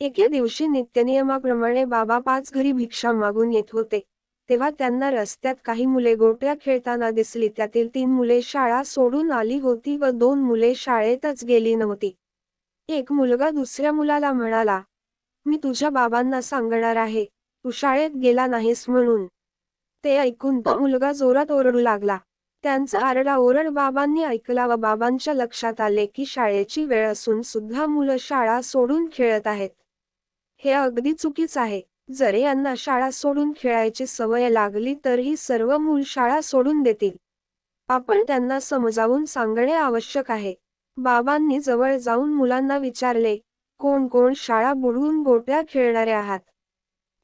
एके दिवशी नित्यनियमाप्रमाणे बाबा पाच घरी भिक्षा मागून येत होते. तेव्हा त्यांना रस्त्यात काही मुले गोट्या खेळताना दिसली. त्यातील तीन मुले शाळा सोडून आली होती व दोन मुले शाळेतच गेली नव्हती. एक मुलगा दुसऱ्या मुलाला म्हणाला मी तुझ्या बाबांना सांगणार आहे. तू शाळेत गेला नाहीस म्हणून. ते ऐकून तो मुलगा जोरात ओरडू लागला. त्यांचा आरडा ओरड बाबांनी ऐकला व बाबांच्या लक्षात आले की शाळेची वेळ असून सुद्धा मुलं शाळा सोडून खेळत आहेत. हे अगदी चुकीच आहे. जर यांना शाळा सोडून खेळायची सवय लागली तर ही सर्व मूल शाळा सोडून देतील. आपण त्यांना समजावून सांगणे आवश्यक आहे. बाबांनी जवळ जाऊन मुलांना विचारले कोण कोण शाळा बुडवून गोट्या खेळणारे आहात?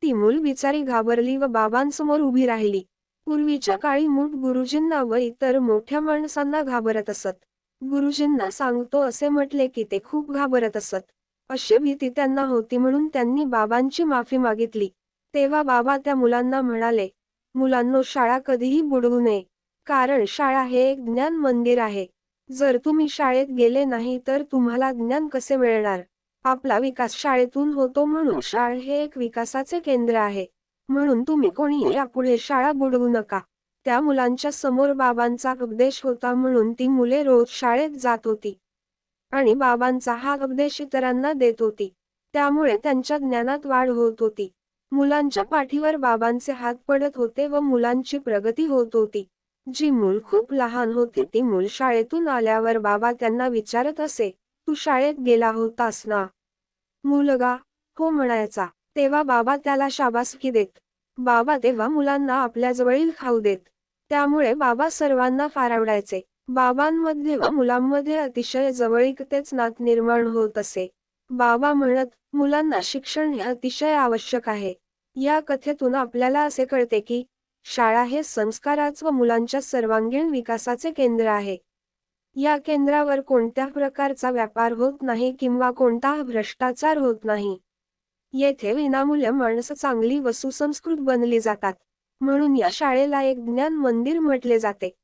ती मूल बिचारी घाबरली व बाबांसमोर उभी राहिली. पूर्वीच्या काळी मूठ गुरुजींना व इतर मोठ्या माणसांना घाबरत असत. गुरुजींना सांगतो असे म्हटले की ते खूप घाबरत असत. अशी भीती त्यांना होती म्हणून त्यांनी बाबांची माफी मागितली. तेव्हा बाबा त्या मुलांना म्हणाले मुलांनो शाळा कधीही बुडवू नये. कारण शाळा हे एक ज्ञान मंदिर आहे. जर तुम्ही शाळेत गेले नाही तर तुम्हाला ज्ञान कसे मिळणार? आपला विकास शाळेतून होतो म्हणून शाळा हे एक विकासाचे केंद्र आहे. म्हणून तुम्ही कोणी यापुढे शाळा बुडवू नका. त्या मुलांच्या समोर बाबांचा उपदेश होता म्हणून ती मुले रोज शाळेत जात होती. आणि बाबांचा हा उपदेश इतरांना देत होती. त्यामुळे त्यांच्या ज्ञानात वाढ होत होती. मुलांच्या पाठीवर बाबांचे हात पडत होते व मुलांची प्रगती होत होती. जी मूल खूप लहान होती ती मूल शाळेतून आल्यावर बाबा त्यांना विचारत असे तू शाळेत गेला होतास ना? मुलगा? हो म्हणायचा. तेव्हा बाबा त्याला शाबासकी देत. बाबा तेव्हा मुलांना आपल्याजवळील खाऊ देत. त्यामुळे बाबा सर्वांना फार आवडायचे. बाबांमध्ये व मुलांमध्ये अतिशय जवळीकतेच नात निर्माण होत असे. बाबा म्हणत मुलांना शिक्षण हे अतिशय आवश्यक आहे. या कथेतून आपल्याला असे कळते की शाळा हे संस्काराच व मुलांच्या सर्वांगीण विकासाचे केंद्र आहे. या केंद्रावर कोणत्या प्रकारचा व्यापार होत नाही किंवा कोणता भ्रष्टाचार होत नाही. येथे विनामूल्य माणसं चांगली व सुसंस्कृत बनली जातात. म्हणून या शाळेला एक ज्ञान मंदिर म्हटले जाते.